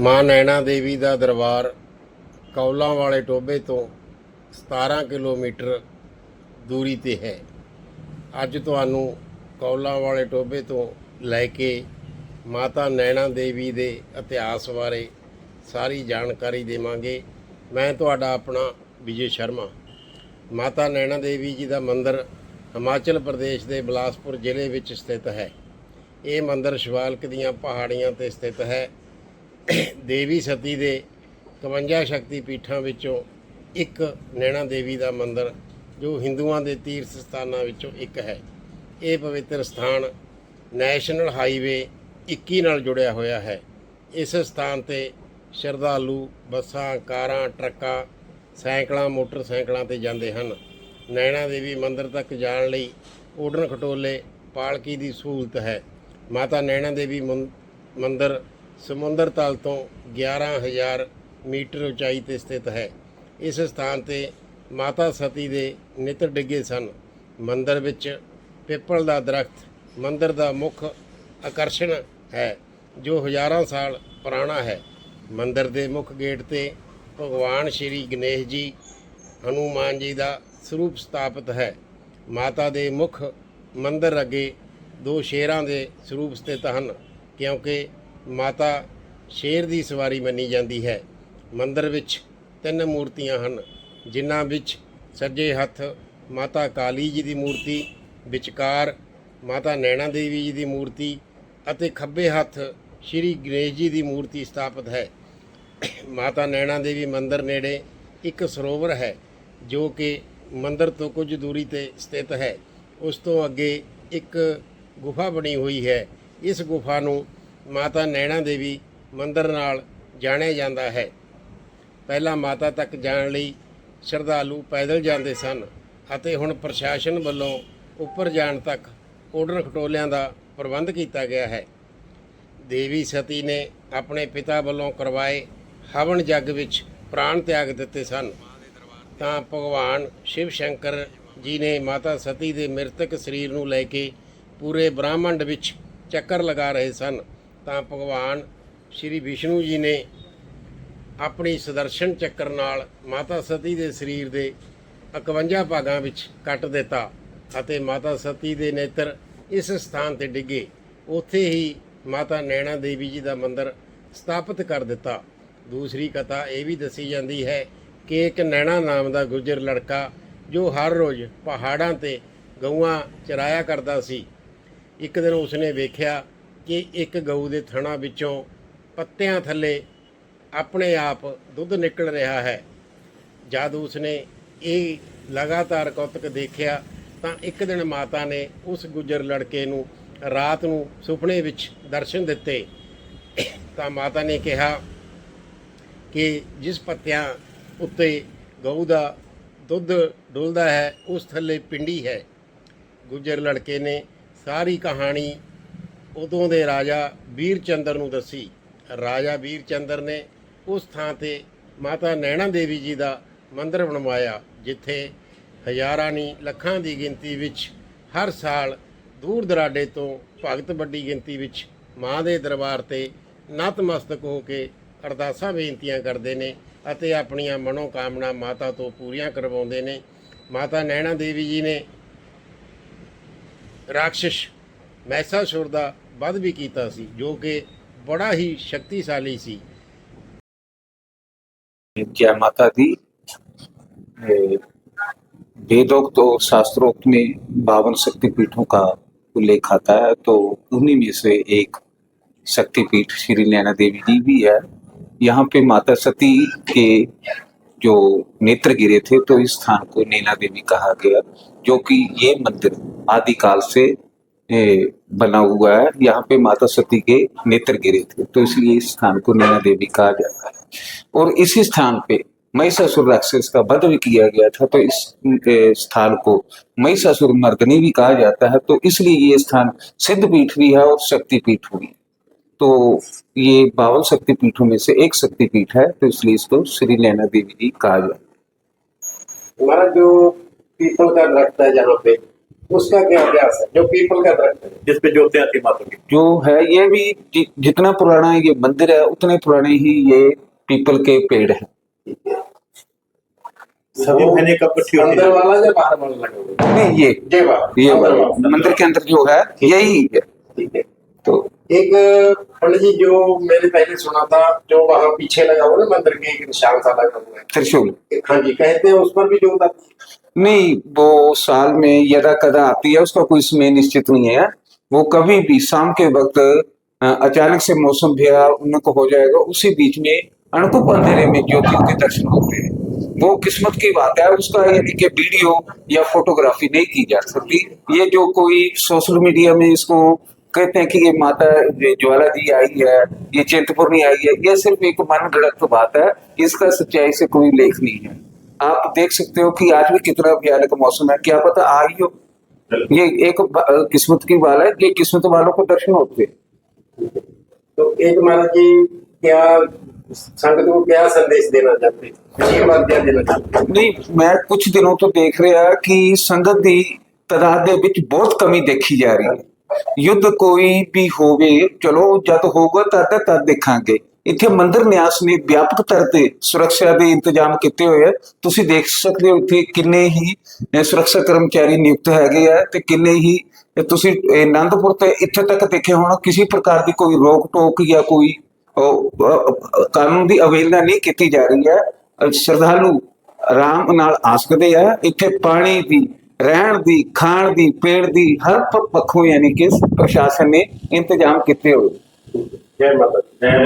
ਮਾਂ ਨੈਣਾ ਦੇਵੀ ਦਾ ਦਰਬਾਰ ਕੌਲਾਂ ਵਾਲੇ ਟੋਬੇ ਤੋਂ 17 ਕਿਲੋਮੀਟਰ ਦੂਰੀ ਤੇ ਹੈ। ਅੱਜ ਤੁਹਾਨੂੰ ਕੌਲਾਂ ਵਾਲੇ ਟੋਬੇ ਤੋਂ ਲੈ ਕੇ ਮਾਤਾ ਨੈਣਾ ਦੇਵੀ ਦੇ ਇਤਿਹਾਸ ਬਾਰੇ ਸਾਰੀ ਜਾਣਕਾਰੀ ਦੇਵਾਂਗੇ। ਮੈਂ ਤੁਹਾਡਾ ਆਪਣਾ ਵਿਜੇ ਸ਼ਰਮਾ। ਮਾਤਾ ਨੈਣਾ ਦੇਵੀ ਜੀ ਦਾ ਮੰਦਿਰ ਹਿਮਾਚਲ ਪ੍ਰਦੇਸ਼ ਦੇ ਬਿਲਾਸਪੁਰ ਜ਼ਿਲ੍ਹੇ ਵਿੱਚ ਸਥਿਤ ਹੈ। ਇਹ ਮੰਦਿਰ ਸ਼ਿਵਾਲਕ ਦੀਆਂ ਪਹਾੜੀਆਂ ਤੇ ਸਥਿਤ ਹੈ। ਦੇਵੀ ਸਤੀ ਦੇ 51 ਸ਼ਕਤੀ ਪੀਠਾਂ ਵਿੱਚੋਂ ਇੱਕ ਨੈਣਾ ਦੇਵੀ ਦਾ ਮੰਦਿਰ, ਜੋ ਹਿੰਦੂਆਂ ਦੇ ਤੀਰਥ ਸਥਾਨਾਂ ਵਿੱਚੋਂ ਇੱਕ ਹੈ। ਇਹ ਪਵਿੱਤਰ ਸਥਾਨ ਨੈਸ਼ਨਲ ਹਾਈਵੇ 21 ਨਾਲ ਜੁੜਿਆ ਹੋਇਆ ਹੈ। ਇਸ ਸਥਾਨ ਤੇ ਸ਼ਰਧਾਲੂ ਬੱਸਾਂ, ਕਾਰਾਂ, ਟਰੱਕਾਂ, ਸਾਈਕਲਾਂ, ਮੋਟਰਸਾਈਕਲਾਂ ਤੇ ਜਾਂਦੇ ਹਨ। ਨੈਣਾ ਦੇਵੀ ਮੰਦਿਰ ਤੱਕ ਜਾਣ ਲਈ ਓਡਨ ਖਟੋਲੇ ਪਾਲਕੀ ਦੀ ਸਹੂਲਤ ਹੈ। ਮਾਤਾ ਨੈਣਾ ਦੇਵੀ ਮੰ- ਮੰਦਿਰ ਸਮੁੰਦਰ ਤਲ ਤੋਂ 11000 ਮੀਟਰ ਉਚਾਈ ਤੇ ਸਥਿਤ ਹੈ। ਇਸ ਸਥਾਨ ਤੇ ਮਾਤਾ ਸਤੀ ਦੇ ਨਿਤਰ ਡਿੱਗੇ ਸਨ। ਮੰਦਰ ਵਿੱਚ ਪਿੱਪਲ ਦਾ ਦਰਖਤ, ਮੰਦਰ ਦਾ ਮੁੱਖ ਆਕਰਸ਼ਣ ਹੈ, ਜੋ ਹਜ਼ਾਰਾਂ ਸਾਲ ਪੁਰਾਣਾ ਹੈ। ਮੰਦਰ ਦੇ ਮੁੱਖ ਗੇਟ ਤੇ ਭਗਵਾਨ ਸ਼੍ਰੀ ਗਣੇਸ਼ ਜੀ, ਹਨੂਮਾਨ ਜੀ ਦਾ ਸਰੂਪ ਸਥਾਪਿਤ ਹੈ। ਮਾਤਾ ਦੇ ਮੁੱਖ ਮੰਦਰ ਅੱਗੇ ਦੋ ਸ਼ੇਰਾਂ ਦੇ ਸਰੂਪ ਸਥਿਤ ਹਨ, ਕਿਉਂਕਿ ਮਾਤਾ ਸ਼ੇਰ ਦੀ ਸਵਾਰੀ ਮੰਨੀ ਜਾਂਦੀ ਹੈ। ਮੰਦਰ ਵਿੱਚ ਤਿੰਨ ਮੂਰਤੀਆਂ ਹਨ, ਜਿਨ੍ਹਾਂ ਵਿੱਚ ਸੱਜੇ ਹੱਥ ਮਾਤਾ ਕਾਲੀ ਜੀ ਦੀ ਮੂਰਤੀ, ਵਿਚਕਾਰ ਮਾਤਾ ਨੈਣਾ ਦੇਵੀ ਜੀ ਦੀ ਮੂਰਤੀ ਅਤੇ ਖੱਬੇ ਹੱਥ ਸ਼੍ਰੀ ਗਣੇਸ਼ ਜੀ ਦੀ ਮੂਰਤੀ ਸਥਾਪਿਤ ਹੈ। ਮਾਤਾ ਨੈਣਾ ਦੇਵੀ ਮੰਦਰ ਨੇੜੇ ਇੱਕ ਸਰੋਵਰ ਹੈ, ਜੋ ਕਿ ਮੰਦਰ ਤੋਂ ਕੁਝ ਦੂਰੀ ਤੇ ਸਥਿਤ ਹੈ। ਉਸ ਤੋਂ ਅੱਗੇ ਇੱਕ ਗੁਫਾ ਬਣੀ ਹੋਈ ਹੈ। ਇਸ ਗੁਫਾ ਨੂੰ ਮਾਤਾ ਨੈਣਾ ਦੇਵੀ ਮੰਦਰ ਨਾਲ ਜਾਣਿਆ ਜਾਂਦਾ ਹੈ। ਪਹਿਲਾਂ ਮਾਤਾ ਤੱਕ ਜਾਣ ਲਈ ਸ਼ਰਧਾਲੂ ਪੈਦਲ ਜਾਂਦੇ ਸਨ ਅਤੇ ਹੁਣ ਪ੍ਰਸ਼ਾਸਨ ਵੱਲੋਂ ਉੱਪਰ ਜਾਣ ਤੱਕ ਓਡਰ ਖਟੋਲਿਆਂ ਦਾ ਪ੍ਰਬੰਧ ਕੀਤਾ ਗਿਆ ਹੈ। ਦੇਵੀ ਸਤੀ ਨੇ ਆਪਣੇ ਪਿਤਾ ਵੱਲੋਂ ਕਰਵਾਏ ਹਵਨ ਜੱਗ ਵਿੱਚ ਪ੍ਰਾਣ ਤਿਆਗ ਦਿੱਤੇ ਸਨ। ਤਾਂ ਭਗਵਾਨ ਸ਼ਿਵ ਸ਼ੰਕਰ ਜੀ ਨੇ ਮਾਤਾ ਸਤੀ ਦੇ ਮ੍ਰਿਤਕ ਸਰੀਰ ਨੂੰ ਲੈ ਕੇ ਪੂਰੇ ਬ੍ਰਹਮੰਡ ਵਿੱਚ ਚੱਕਰ ਲਗਾ ਰਹੇ ਸਨ। ਤਾਂ ਭਗਵਾਨ ਸ਼੍ਰੀ ਵਿਸ਼ਨੂੰ ਜੀ ਨੇ ਆਪਣੀ ਸੁਦਰਸ਼ਨ ਚੱਕਰ ਨਾਲ ਮਾਤਾ ਸਤੀ ਦੇ ਸਰੀਰ ਦੇ 51 ਭਾਗਾਂ ਵਿੱਚ ਕੱਟ ਦਿੱਤਾ ਅਤੇ ਮਾਤਾ ਸਤੀ ਦੇ ਨੇਤਰ ਇਸ ਸਥਾਨ ਤੇ ਡਿੱਗੇ। ਉੱਥੇ ਹੀ ਮਾਤਾ ਨੈਣਾ ਦੇਵੀ ਜੀ ਦਾ ਮੰਦਿਰ ਸਥਾਪਿਤ ਕਰ ਦਿੱਤਾ। ਦੂਸਰੀ ਕਥਾ ਇਹ ਵੀ ਦੱਸੀ ਜਾਂਦੀ ਹੈ ਕਿ ਇੱਕ ਨੈਣਾ ਨਾਮ ਦਾ ਗੁਜਰ ਲੜਕਾ ਜੋ ਹਰ ਰੋਜ਼ ਪਹਾੜਾਂ ਤੇ ਗਊਆਂ ਚਰਾਇਆ ਕਰਦਾ ਸੀ। ਇੱਕ ਦਿਨ ਉਸਨੇ ਵੇਖਿਆ ਕਿ ਇੱਕ ਗਊ ਦੇ ਥਣਾ ਵਿੱਚੋਂ ਪੱਤਿਆਂ ਥੱਲੇ ਆਪਣੇ ਆਪ ਦੁੱਧ ਨਿਕਲ ਰਿਹਾ ਹੈ। ਜਦ ਉਸਨੇ ਇਹ ਲਗਾਤਾਰ ਕੌਤਕ ਦੇਖਿਆ ਤਾਂ ਇੱਕ ਦਿਨ ਮਾਤਾ ਨੇ ਉਸ ਗੁੱਜਰ ਲੜਕੇ ਨੂੰ ਰਾਤ ਨੂੰ ਸੁਪਨੇ ਵਿੱਚ ਦਰਸ਼ਨ ਦਿੱਤੇ। ਤਾਂ ਮਾਤਾ ਨੇ ਕਿਹਾ ਕਿ ਜਿਸ ਪੱਤਿਆਂ ਉੱਤੇ ਗਊ ਦਾ ਦੁੱਧ ਡੁੱਲਦਾ ਹੈ, ਉਸ ਥੱਲੇ ਪਿੰਡੀ ਹੈ। ਗੁੱਜਰ ਲੜਕੇ ਨੇ ਸਾਰੀ ਕਹਾਣੀ ਉਦੋਂ ਦੇ ਰਾਜਾ ਵੀਰ ਚੰਦਰ ਨੂੰ ਦੱਸੀ। ਰਾਜਾ ਵੀਰ ਚੰਦਰ ਨੇ ਉਸ ਥਾਂ ਤੇ ਮਾਤਾ ਨੈਣਾ ਦੇਵੀ ਜੀ ਦਾ ਮੰਦਿਰ ਬਣਵਾਇਆ, ਜਿੱਥੇ ਹਜ਼ਾਰਾਂ ਨਹੀਂ ਲੱਖਾਂ ਦੀ ਗਿਣਤੀ ਵਿੱਚ ਹਰ ਸਾਲ ਦੂਰ ਦਰਾਡੇ ਤੋਂ ਭਗਤ ਵੱਡੀ ਗਿਣਤੀ ਵਿੱਚ ਮਾਂ ਦੇ ਦਰਬਾਰ ਤੇ ਨਤਮਸਤਕ ਹੋ ਕੇ ਅਰਦਾਸਾਂ ਬੇਨਤੀਆਂ ਕਰਦੇ ਨੇ ਅਤੇ ਆਪਣੀਆਂ ਮਨੋ ਕਾਮਨਾ ਮਾਤਾ ਤੋਂ ਪੂਰੀਆਂ ਕਰਵਾਉਂਦੇ ਨੇ। ਮਾਤਾ ਨੈਣਾ ਦੇਵੀ ਜੀ ਨੇ ਰਾਖਸ਼ ਮਹਿਸਾਸੁਰ ਦਾ ਵਧ ਵੀ ਕੀਤਾ ਸੀ ਜੋ ਕਿ ਬੜਾ ਹੀ ਸ਼ਕਤੀਸ਼ਾਲੀ ਸੀ जय माता दी ए, वेदोक्त और शास्त्रोक्त में बावन शक्तिपीठों का उल्लेख आता है तो उन्हीं में से एक शक्तिपीठ श्री नैना देवी जी भी है यहाँ पे माता सती के जो नेत्र गिरे थे तो इस स्थान को नैना देवी कहा गया जो कि ये मंदिर आदिकाल से ए, बना हुआ है। यहाँ पे माता सती के नेत्र गिरे थे तो इसलिए इस स्थान को नैना देवी कहा जाता है। और इसी स्थान पे महिषासुर राक्षस का वध भी किया गया था तो इस स्थान को महिषासुर मर्दनी भी कहा जाता है। तो इसलिए ये स्थान सिद्ध पीठ भी है और शक्तिपीठ भी तो ये बावन शक्तिपीठों में से एक शक्तिपीठ है तो इसलिए इसको श्री नैना देवी जी कहा जाता है। हमारा जो पीपल का दरख्त है जहाँ पे उसका क्या इतिहास है? जो पीपल का दरख्त है। जिस पे जोते आती माता की। जो है ये भी जि, जितना पुराना ये मंदिर है उतने पुराने ही ये पीपल के पेड़ है। सभी महीने इकट्ठी अंदर वाला या बाहर वाला लगा नहीं ये ये वाला। ये वाला। मंदिर के अंदर जो है यही है। ठीक है। तो एक पंडित जी जो मैंने पहले सुना था जो वहाँ पीछे लगा हुआ है ना मंदिर के एक निशान सा लगा हुआ है। त्रिशूल। हाँ जी कहते हैं उस पर भी जोत आती है नहीं, वो साल में यदा कदा आती है, उसका कोई समय निश्चित नहीं है। वो कभी भी शाम के वक्त अचानक से मौसम भी उन्नत हो जाएगा, उसी बीच में अणकुप अंधेरे में ज्योतियों के दर्शन होते हैं। वो किस्मत की बात है, उसका यानी कि वीडियो या फोटोग्राफी नहीं की जा सकती। ये जो कोई सोशल मीडिया में इसको कहते हैं कि ये माता ज्वाला जी आई है, ये चिंतपूर्णी आई है, ये सिर्फ़ एक मन गढ़ंत बात है, इसका सच्चाई से कोई लेख नहीं है। आप देख सकते हो कि आज भी कितना भयानक मौसम है क्या पता आ ही हो ये एक ब- किस्मत की बात है ये किस्मत वालों को दर्शन होते हैं तो एक महाराज जी क्या संगत को क्या संदेश देना चाहते हैं आशीर्वाद क्या देना चाहते हैं ਨਹੀਂ ਮੈਂ ਕੁਝ ਦਿਨੋਂ ਤੋਂ ਦੇਖ ਰਿਹਾ ਕਿ ਸੰਗਤ ਦੀ ਤਦਾਦ ਦੇ ਵਿੱਚ ਬਹੁਤ ਕਮੀ ਦੇਖੀ ਜਾ ਰਹੀ ਹੈ ਯੁੱਧ ਕੋਈ ਵੀ ਹੋਵੇ ਚਲੋ ਜਦ ਹੋਊਗਾ ਤਦ ਤਦ ਦੇਖਾਂਗੇ ਇੱਥੇ ਮੰਦਿਰ ਨਿਆਸ ਨੇ ਵਿਆਪਕ ਤੌਰ ਤੇ ਸੁਰੱਖਿਆ ਦੇ ਇੰਤਜ਼ਾਮ ਕੀਤੇ ਹੋਏ ਆ। ਤੁਸੀਂ ਦੇਖ ਸਕਦੇ ਹੋ ਇੱਥੇ ਕਿੰਨੇ ਹੀ ਸੁਰੱਖਿਆ ਕਰਮਚਾਰੀ ਨਿਯੁਕਤ ਹੈਗੇ ਆ ਤੇ ਕਿੰਨੇ ਹੀ ਤੁਸੀਂ ਇਹ ਆਨੰਦਪੁਰ ਤੇ ਇੱਥੇ ਤੱਕ ਦੇਖੇ ਹੋਣਾ, ਕਿਸੇ ਪ੍ਰਕਾਰ ਦੀ ਕੋਈ ਰੋਕ ਟੋਕ ਜਾਂ ਕੋਈ ਕਾਨੂੰਨ ਦੀ ਅਵੇਲਨਾ ਨਹੀਂ ਕੀਤੀ ਜਾ ਰਹੀ ਹੈ। ਸ਼ਰਧਾਲੂ ਆਰਾਮ ਨਾਲ ਆ ਸਕਦੇ ਆ। ਇੱਥੇ ਪਾਣੀ ਦੀ, ਰਹਿਣ ਦੀ, ਖਾਣ ਦੀ, ਪੀਣ ਦੀ ਹਰ ਪੱਖੋਂ ਯਾਨੀ ਕਿ ਪ੍ਰਸ਼ਾਸਨ ਨੇ ਇੰਤਜ਼ਾਮ ਕੀਤੇ ਹੋਏ। ಜಯ